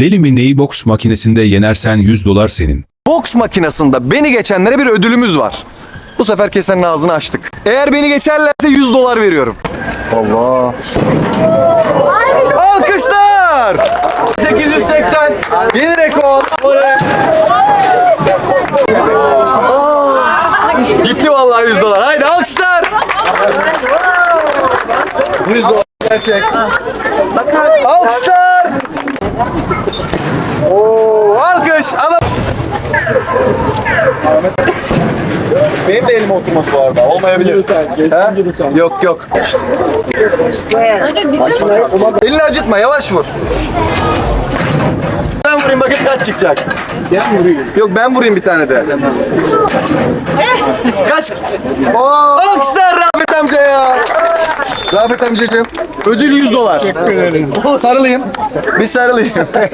Leli Mine'yi boks makinesinde yenersen 100 dolar senin. Boks makinesinde beni geçenlere bir ödülümüz var. Bu sefer kesenin ağzını açtık. Eğer beni geçerlerse 100 dolar veriyorum. Allah. Alkışlar. 880 yeni rekor. Aa, Gitti vallahi 100 dolar. Haydi alkışlar. 100 dolar gerçek. Alkışlar. Oo, alkış. Alın. Benim de elime oturmadı bu arada. Olmayabilir. Ha? Yok yok. Elini acıtma yavaş vur. Ben vurayım bakayım kaç çıkacak. Ben vurayım. Yok ben vurayım bir tane de. Kaç? Alkışlar Rafet amcaya. Rafet amcacığım. Ödül 100 dolar. Sarılayım. Bir sarılayım.